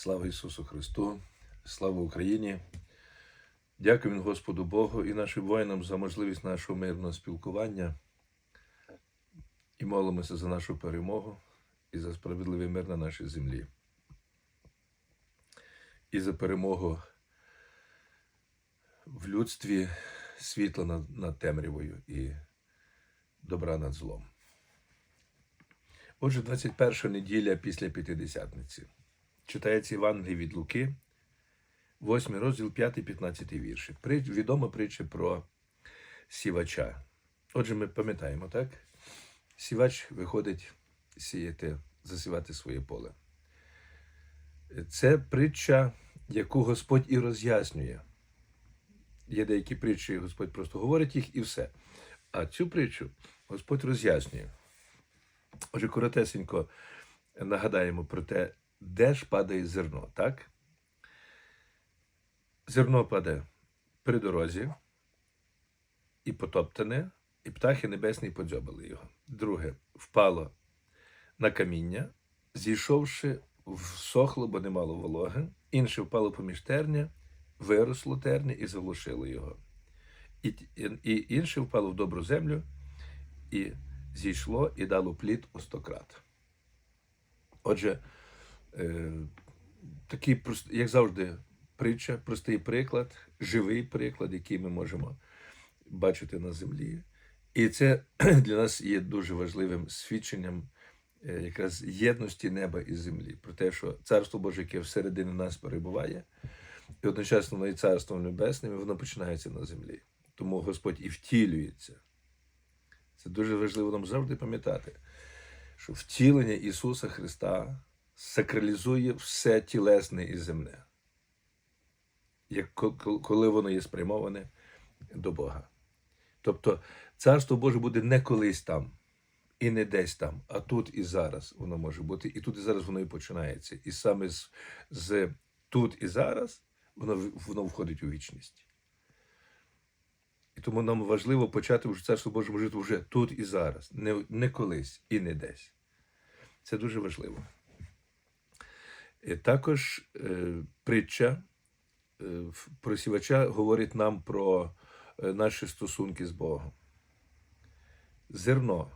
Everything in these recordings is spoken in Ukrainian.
Слава Ісусу Христу, слава Україні. Дякуємо Господу Богу і нашим воїнам за можливість нашого мирного спілкування. І молимося за нашу перемогу і за справедливий мир на нашій землі. І за перемогу в людстві світла над, над темрявою і добра над злом. Отже, 21 неділя після П'ятидесятниці. Читається Євангеліє від Луки, 8 розділ 5-15 вірші. Відома притча про сівача. Отже, ми пам'ятаємо, так? Сівач виходить сіяти, засівати своє поле. Це притча, яку Господь і роз'яснює. Є деякі притчі, Господь просто говорить їх і все. А цю притчу Господь роз'яснює. Отже, коротесенько нагадаємо про те, де ж падає зерно, так? Зерно паде при дорозі, і потоптане, і птахи небесні подзьобали його. Друге, впало на каміння, зійшовши, всохло, бо не мало вологи. Інше впало поміж терня, виросло терня і заглушило його. І, і, і інше впало в добру землю, і зійшло і дало плід у стократ. Отже, е, такий, як завжди, притча, простий приклад, живий приклад, який ми можемо бачити на землі. І це для нас є дуже важливим свідченням е, якраз єдності неба і землі, про те, що Царство Боже, яке всередині нас перебуває, і одночасно воно і Царством Небесним, і воно починається на землі. Тому Господь і втілюється. Це дуже важливо нам завжди пам'ятати, що втілення Ісуса Христа сакралізує все тілесне і земне, як ко- ко- коли воно є спрямоване до Бога. Тобто Царство Боже буде не колись там і не десь там, а тут і зараз воно може бути, і тут і зараз воно і починається. І саме з, з тут і зараз воно, воно входить у вічність. І тому нам важливо почати вже царство Боже жити вже тут і зараз, не, не колись і не десь. Це дуже важливо. І також е, притча е, в- про сівача говорить нам про е, наші стосунки з Богом. Зерно.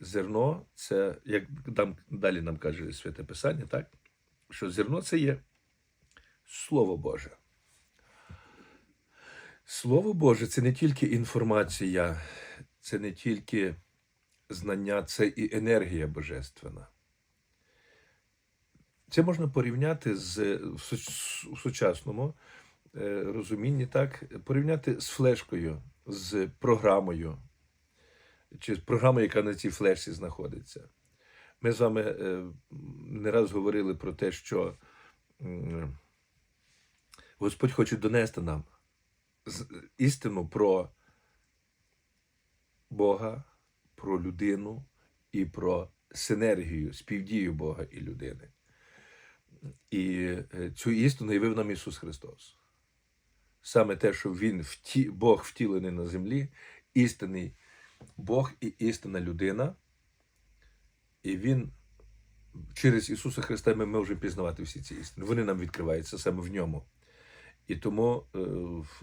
Зерно це, як там, далі нам каже Святе Писання, так? що зерно це є Слово Боже. Слово Боже це не тільки інформація, це не тільки знання, це і енергія божественна. Це можна порівняти з в сучасному е, розумінні, так, порівняти з флешкою, з програмою, чи з програмою, яка на цій флешці знаходиться. Ми з вами е, не раз говорили про те, що Господь хоче донести нам істину про Бога, про людину і про синергію, співдію Бога і людини. І е, цю істину явив нам Ісус Христос. Саме те, що Він вті, Бог втілений на землі, істинний Бог і істинна людина. І Він через Ісуса Христа ми можемо пізнавати всі ці істини. Вони нам відкриваються саме в ньому. І тому е, в,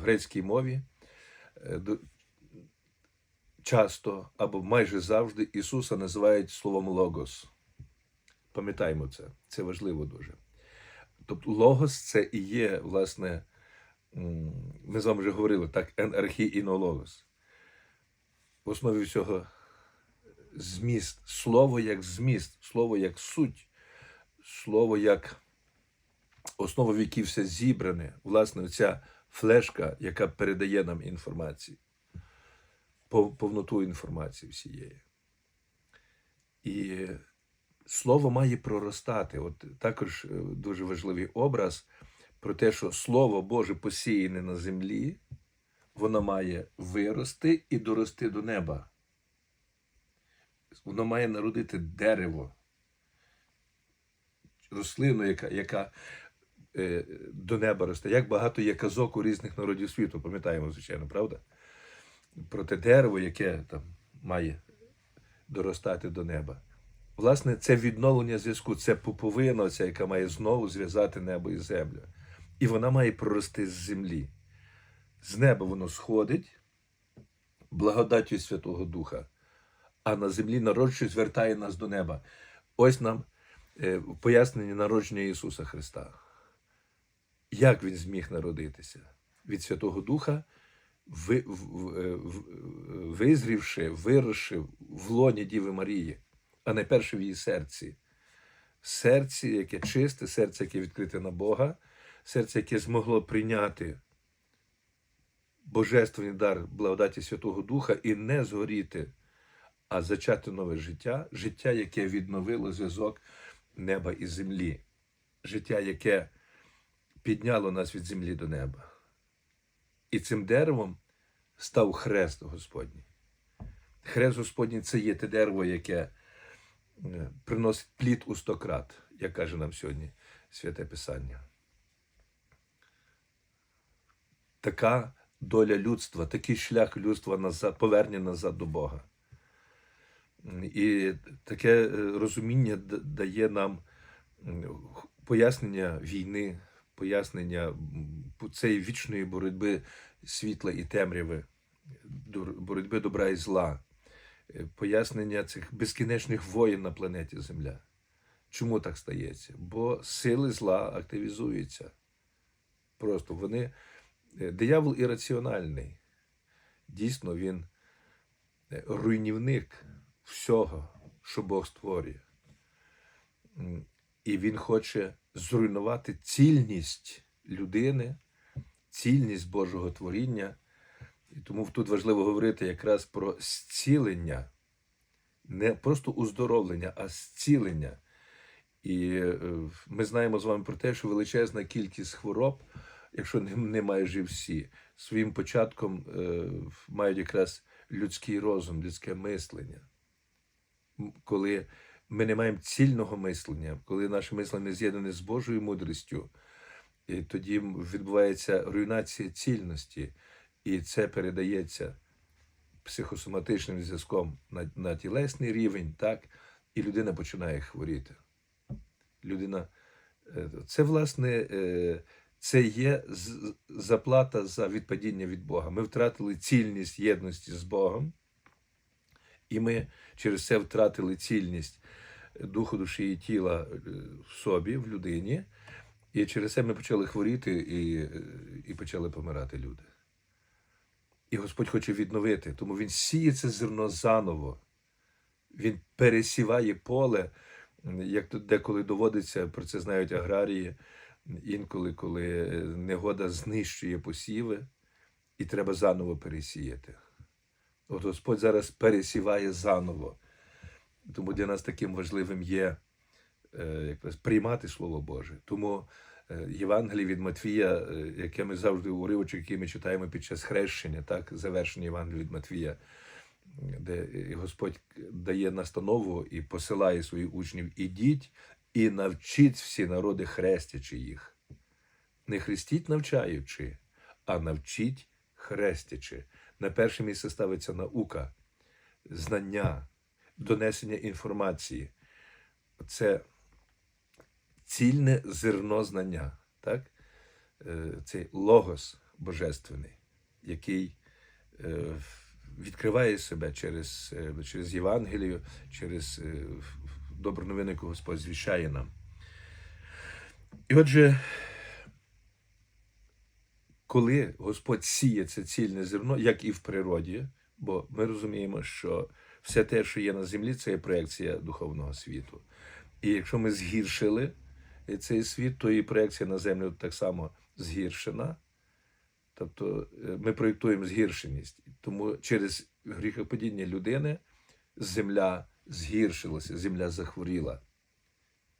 грецькій мові е, часто або майже завжди Ісуса називають словом логос. Пам'ятаємо це, це важливо дуже. Тобто логос це і є, власне, ми з вами вже говорили, так, ен інологос. В основі всього зміст, слово як зміст, слово як суть, слово як основа, в якій все зібране, власне, ця флешка, яка передає нам інформацію, повноту інформації всієї. І слово має проростати. От також е, дуже важливий образ про те, що Слово Боже посіяне на землі, воно має вирости і дорости до неба. Воно має народити дерево, рослину, яка, яка е, до неба росте. Як багато є казок у різних народів світу, пам'ятаємо, звичайно, правда? Про те дерево, яке там має доростати до неба. Власне, це відновлення зв'язку, це пуповина, ця, яка має знову зв'язати небо і землю. І вона має прорости з землі. З неба воно сходить благодаттю Святого Духа, а на землі народжує, звертає нас до неба. Ось нам е, пояснення народження Ісуса Христа. Як Він зміг народитися? Від Святого Духа, е, визрівши, виросши в лоні Діви Марії, а не перше в її серці. Серці, яке чисте, серце, яке відкрите на Бога, серце, яке змогло прийняти божественний дар благодаті Святого Духа і не згоріти, а зачати нове життя, життя, яке відновило зв'язок неба і землі, життя, яке підняло нас від землі до неба. І цим деревом став хрест Господній. Хрест Господній це є те дерево, яке приносить плід у стократ, як каже нам сьогодні Святе Писання. Така доля людства, такий шлях людства назад, повернення назад до Бога. І таке е, розуміння дає нам пояснення війни, пояснення цієї вічної боротьби світла і темряви, боротьби добра і зла, е, пояснення цих безкінечних воєн на планеті Земля. Чому так стається? Бо сили зла активізуються. Просто вони. е, Диявол ірраціональний. Дійсно, він е, руйнівник всього, що Бог створює. І він хоче зруйнувати цільність людини, цільність Божого творіння. І тому тут важливо говорити якраз про зцілення, не просто уздоровлення, а зцілення. І е, ми знаємо з вами про те, що величезна кількість хвороб, якщо не, майже всі, своїм початком е, мають якраз людський розум, людське мислення. Коли ми не маємо цільного мислення, коли наше мислення з'єднане з Божою мудрістю, і тоді відбувається руйнація цільності, і це передається психосоматичним зв'язком на, на тілесний рівень, так, і людина починає хворіти. Людина, е, це власне е, це є заплата за відпадіння від Бога. Ми втратили цільність єдності з Богом, і ми через це втратили цільність духу, душі і тіла е, в собі, в людині. І через це ми почали хворіти і, і почали помирати люди. І Господь хоче відновити, тому Він сіє це зерно заново. Він пересіває поле, як тут деколи доводиться, про це знають аграрії, інколи, коли е, негода знищує посіви, і треба заново пересіяти. От Господь зараз пересіває заново. Тому для нас таким важливим є е, якраз приймати Слово Боже. Тому е, Євангеліє від Матвія, е, яке ми завжди уривочок, який ми читаємо під час хрещення, так, завершення Євангелія від Матвія, де Господь дає настанову і посилає своїх учнів: ідіть і навчіть всі народи, хрестячи їх. Не хрестіть, навчаючи, а навчіть хрестячи. На перше місце ставиться наука, знання, донесення інформації. Це цільне зерно знання, так? Е, Цей логос божественний, який е, відкриває себе через, е, через Євангелію, через добру новину, яку Господь звіщає нам. І отже, коли Господь сіє це цільне зерно, як і в природі, бо ми розуміємо, що все те, що є на землі, це є проекція духовного світу. І якщо ми згіршили цей світ, то і проекція на землю так само згіршена. Тобто е, ми проєктуємо згіршеність. Тому через гріхопадіння людини земля згіршилася, земля захворіла.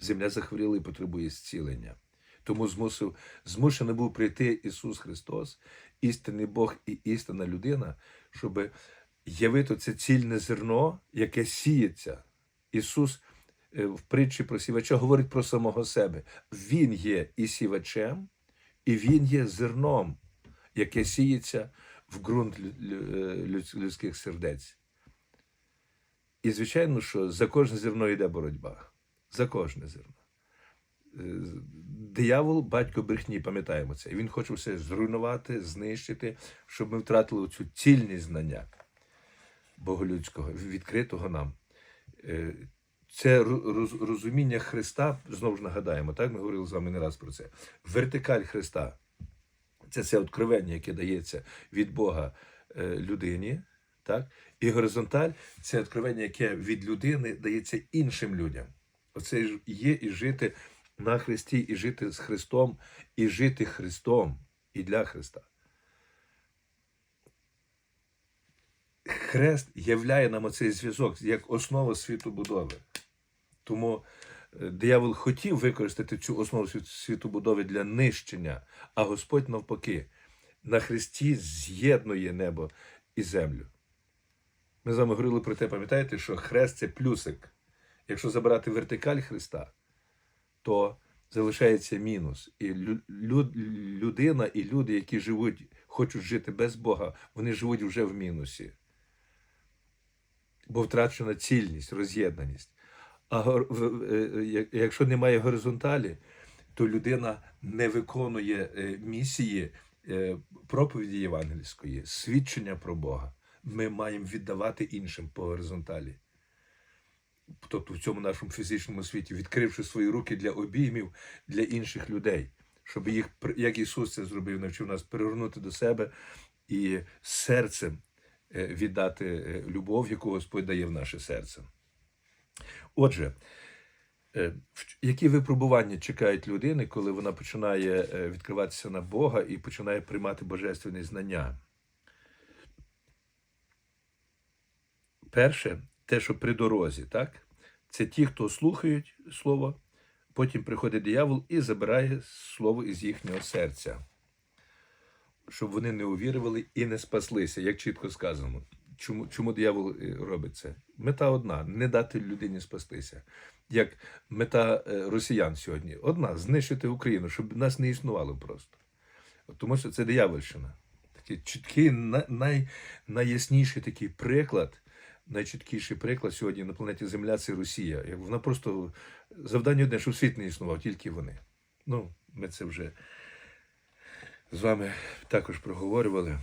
Земля захворіла і потребує зцілення. Тому змусив, змушений був прийти Ісус Христос, істинний Бог і істинна людина, щоб явити це цільне зерно, яке сіється. Ісус в притчі про сівача говорить про самого себе. Він є і сівачем, і Він є зерном, яке сіється в ґрунт е, людсь- людських сердець. І, звичайно, що за кожне зерно йде боротьба. За кожне зерно. Е, Диявол, батько брехні, пам'ятаємо це. І він хоче все зруйнувати, знищити, щоб ми втратили цю цільність знання боголюдського, відкритого нам. Це роз- роз- розуміння Христа, знову ж нагадаємо, так ми говорили з вами не раз про це. Вертикаль Христа це це откровення, яке дається від Бога е, людині. Так? І горизонталь це откровення, яке від людини дається іншим людям. Оце є і жити на Христі, і жити з Христом, і жити Христом, і для Христа. Хрест являє нам оцей зв'язок як основа світобудови. Тому е, диявол хотів використати цю основу світобудови для нищення, а Господь навпаки на Христі з'єднує небо і землю. Ми з вами говорили про те, пам'ятаєте, що хрест це плюсик. Якщо забирати вертикаль Христа, то залишається мінус. І лю- лю- людина і люди, які живуть, хочуть жити без Бога, вони живуть вже в мінусі. Бо втрачена цільність, роз'єднаність. А е, як- якщо немає горизонталі, то людина не виконує е, місії е, проповіді євангельської, свідчення про Бога. Ми маємо віддавати іншим по горизонталі. Тобто в цьому нашому фізичному світі, відкривши свої руки для обіймів для інших людей, щоб їх, як Ісус це зробив, навчив нас перевернути до себе і серцем е, віддати е, любов, яку Господь дає в наше серце. Отже, е, які випробування чекають людини, коли вона починає е, відкриватися на Бога і починає приймати божественні знання? Перше, те, що при дорозі, так? Це ті, хто слухають слово, потім приходить диявол і забирає слово із їхнього серця, щоб вони не увірували і не спаслися, як чітко сказано. Чому, чому диявол е, робить це? Мета одна не дати людині спастися. Як мета е, росіян сьогодні одна знищити Україну, щоб нас не існувало просто. Тому що це диявольщина. Такий чіткий, най, найясніший такий приклад, найчіткіший приклад сьогодні на планеті Земля це Росія. Вона просто завдання одне, щоб світ не існував, тільки вони. Ну, ми це вже з вами також проговорювали.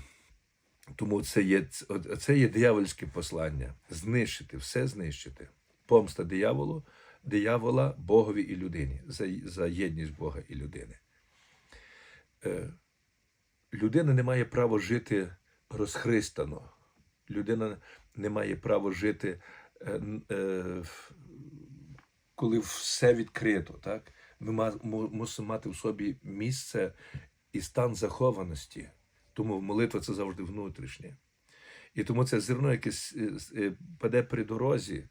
Тому це є, це є диявольське послання знищити, все знищити. Помста дияволу, диявола, Богові і людині за, за єдність Бога і людини. Е, людина не має права жити розхристано. Людина не має права жити, е, е, коли все відкрито. Так? Ми мусимо мати в собі місце і стан захованості. Тому молитва це завжди внутрішнє. І тому це зерно, яке е, е, паде при дорозі,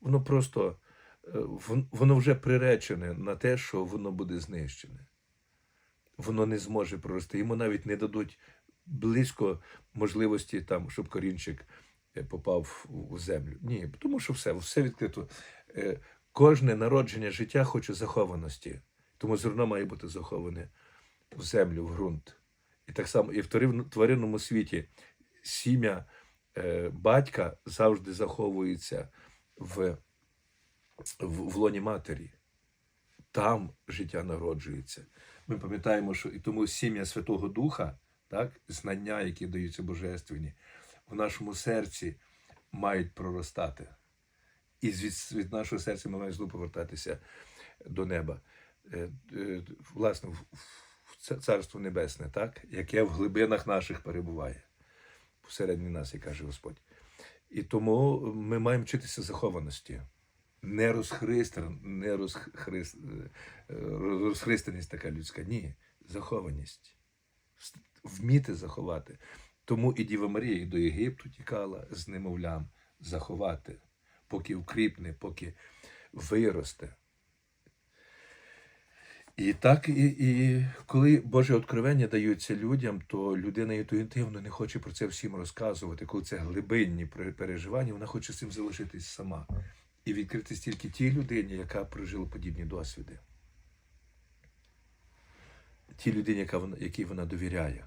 воно просто е, воно вже приречене на те, що воно буде знищене. Воно не зможе прорости. Йому навіть не дадуть близько можливості, там, щоб корінчик попав у- землю. Ні, тому що все, все відкрито. Кожне народження життя хоче захованості. Тому зерно має бути заховане в землю, в ґрунт. І так само і в тваринному світі сім'я е, батька завжди заховується в, в, в лоні матері. Там життя народжується. Ми пам'ятаємо, що і тому сім'я Святого Духа, так, знання, які даються божественні, в нашому серці мають проростати. І від, від нашого серця ми маємо знову повертатися до неба. Е, е, Власне, в- це царство небесне, так, яке в глибинах наших перебуває, всередині нас, як каже Господь. І тому ми маємо вчитися захованості. Не не розхрист, е, розхристаність така людська. Ні, захованість. Вміти заховати. Тому і Діва Марія і до Єгипту тікала з немовлям заховати, поки укріпне, поки виросте. І так, і, і коли Боже откровення даються людям, то людина інтуїтивно не хоче про це всім розказувати. Коли це глибинні переживання, вона хоче з цим залишитись сама і відкритись тільки тій людині, яка прожила подібні досвіди. Тій людині, яка якій вона довіряє.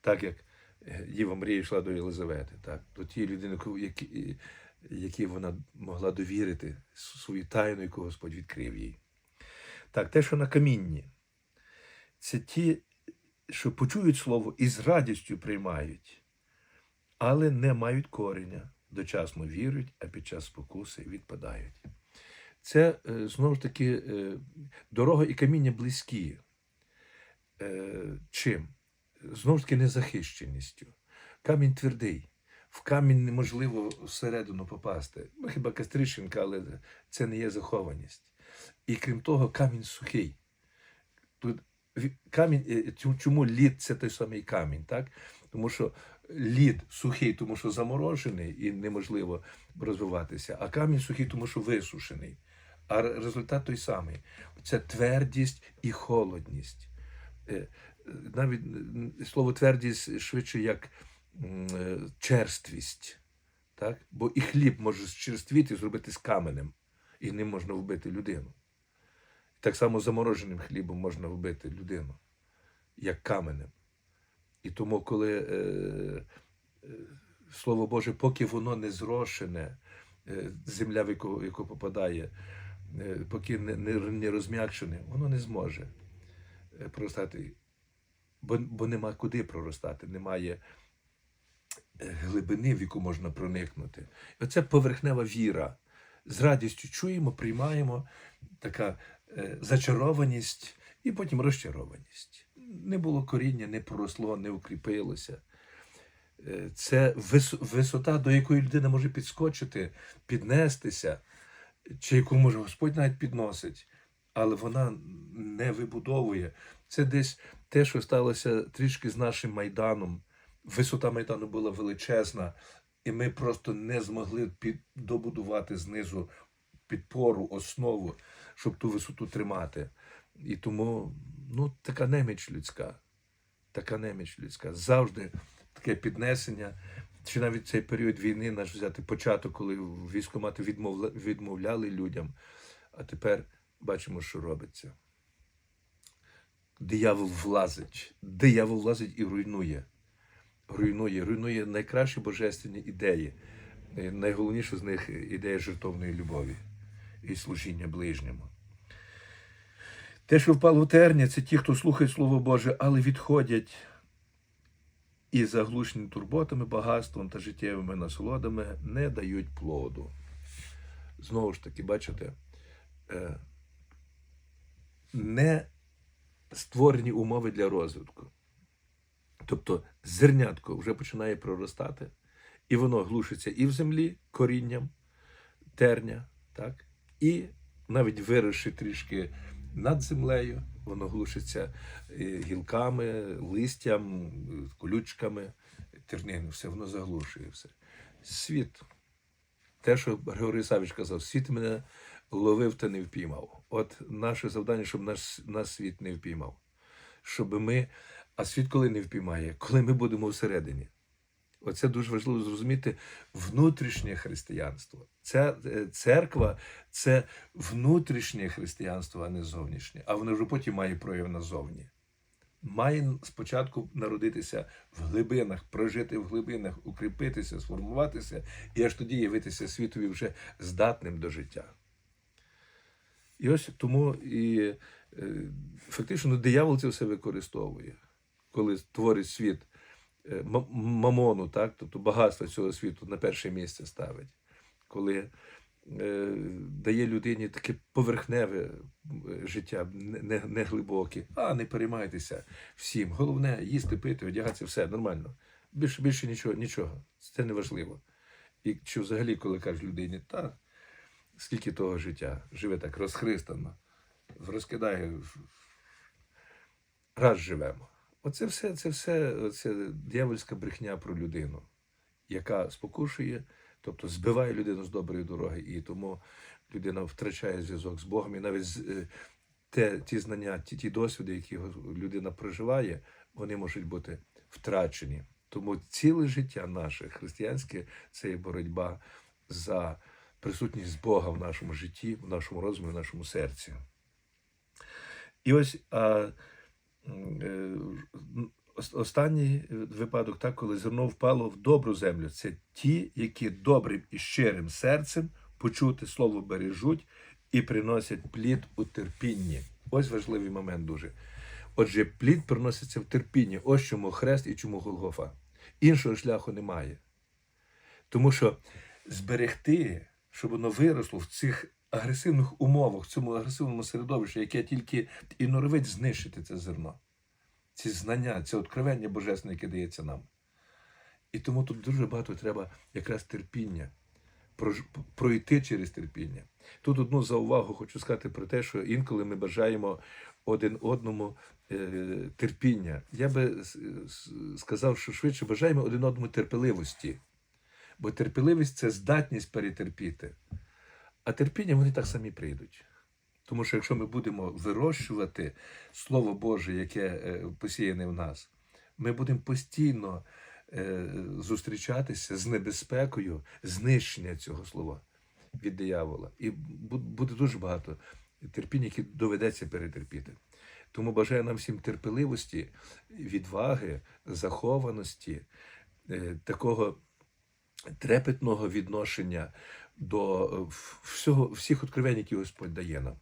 Так як е, Діва Марія йшла до Єлизавети, так, до тієї людини, яку- які, які вона могла довірити, свою тайну, яку Господь відкрив їй. Так, те, що на камінні, це ті, що почують слово і з радістю приймають, але не мають кореня, дочасно вірують, а під час спокуси відпадають. Це е, знову ж таки е, дорога і каміння близькі. Е, Чим? Знову ж таки, незахищеністю. Камінь твердий. В камінь неможливо всередину попасти. Ну, хіба кастрищенка, але це не є захованість. І крім того, камінь сухий. Тут камінь, е, чому лід це той самий камінь, так? Тому що лід сухий, тому що заморожений і неможливо розвиватися, а камінь сухий, тому що висушений. А результат той самий. Це твердість і холодність. Е, е, Навіть слово твердість швидше як е, черствість. Так? Бо і хліб може зчерствіти і зробити з каменем, і ним можна вбити людину. Так само замороженим хлібом можна вбити людину, як каменем. І тому, коли е, е, Слово Боже, поки воно не зрошене, е, земля, в яку, в яку попадає, е, поки не, не, не розм'якшене, воно не зможе е, проростати. Бо, бо нема куди проростати, немає е, глибини, в яку можна проникнути. І оце поверхнева віра. З радістю чуємо, приймаємо така зачарованість і потім розчарованість. Не було коріння, не проросло, не укріпилося. Е, Це висота, до якої людина може підскочити, піднестися, чи яку може Господь навіть підносить, але вона не вибудовує. Це десь те, що сталося трішки з нашим майданом. Висота майдану була величезна, і ми просто не змогли добудувати знизу підпору, основу, щоб ту висоту тримати. І тому ну, така неміч людська. Така неміч людська. Завжди таке піднесення. Чи навіть цей період війни наш взяти початок, коли військомати відмовля, відмовляли людям, а тепер бачимо, що робиться. Диявол влазить, диявол влазить і руйнує. Руйнує, руйнує найкращі божественні ідеї. Е, Найголовніше з них ідея жертовної любові і служіння ближньому. Те, що впало в терня, це ті, хто слухає Слово Боже, але відходять і заглушені турботами, багатством та життєвими насолодами не дають плоду. Знову ж таки, бачите, е, не створені умови для розвитку. Тобто зернятко вже починає проростати, і воно глушиться і в землі корінням терня, так? і навіть виросши трішки над землею, воно глушиться е, гілками, листям, е, колючками, тернину, все воно заглушує все. Світ. Те, що Григорій Савич казав, світ мене ловив та не впіймав. От наше завдання, щоб наш, нас світ не впіймав. Щоб ми, а світ коли не впіймає, коли ми будемо всередині. Оце дуже важливо зрозуміти внутрішнє християнство. Ця е, церква це внутрішнє християнство, а не зовнішнє. А воно вже потім має прояв назовні. Має спочатку народитися в глибинах, прожити в глибинах, укріпитися, сформуватися, і аж тоді явитися світові вже здатним до життя. І ось тому і е, фактично диявол це все використовує, коли творить світ мамону, так, тобто багатство цього світу на перше місце ставить, коли е, дає людині таке поверхневе е, життя, не, не, глибоке. А не переймайтеся всім. Головне їсти, пити, одягатися, все нормально. Більше більше нічого, нічого. Це не важливо. І чи взагалі, коли кажуть людині, та скільки того життя живе так розхристано, розкидає раз живемо. Оце все, це все це дьявольська брехня про людину, яка спокушує, тобто збиває людину з доброї дороги, і тому людина втрачає зв'язок з Богом. І навіть е, те, ті знання, ті, ті досвіди, які людина проживає, вони можуть бути втрачені. Тому ціле життя наше християнське це є боротьба за присутність Бога в нашому житті, в нашому розумі, в нашому серці. І ось останній е, випадок, так, коли зерно впало в добру землю, це ті, які добрим і щирим серцем почути слово бережуть і приносять плід у терпінні. Ось важливий момент дуже. Отже, плід приноситься в терпінні. Ось чому хрест і чому Голгофа. Іншого шляху немає. Тому що зберегти, щоб воно виросло в цих агресивних умовах, в цьому агресивному середовищі, яке тільки і норовить знищити це зерно, ці знання, це откровення божественне, яке дається нам. І тому тут дуже багато треба якраз терпіння, пройти через терпіння. Тут одну заувагу хочу сказати про те, що інколи ми бажаємо один одному е, терпіння. Я би сказав, що швидше бажаємо один одному терпеливості. Бо терпеливість це здатність перетерпіти. А терпіння вони так самі прийдуть. Тому що якщо ми будемо вирощувати Слово Боже, яке е, посіяне в нас, ми будемо постійно е, зустрічатися з небезпекою знищення цього слова від диявола. І буде дуже багато терпіння, які доведеться перетерпіти. Тому бажаю нам всім терпеливості, відваги, захованості, е, такого трепетного відношення до е, всього, всіх откровень, які Господь дає нам.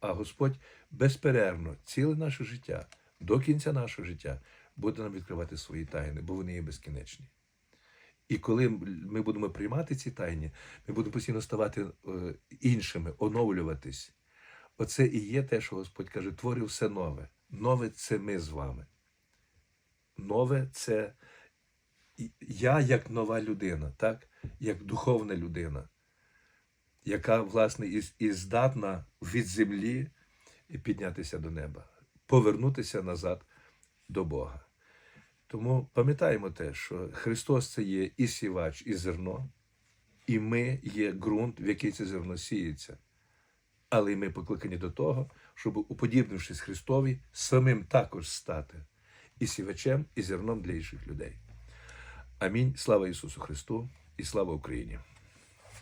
А Господь безперервно, ціле наше життя, до кінця нашого життя, буде нам відкривати свої тайни, бо вони є безкінечні. І коли ми будемо приймати ці тайні, ми будемо постійно ставати е, іншими, оновлюватись. Оце і є те, що Господь каже: творю все нове. Нове це ми з вами. Нове це я як нова людина, так? Як духовна людина, яка, власне, і, здатна від землі піднятися до неба, повернутися назад до Бога. Тому пам'ятаємо те, що Христос це є і сівач, і зерно, і ми є ґрунт, в який це зерно сіється. Але ми покликані до того, щоб, уподібнившись Христові, самим також стати і сівачем, і зерном для інших людей. Амінь. Слава Ісусу Христу і слава Україні!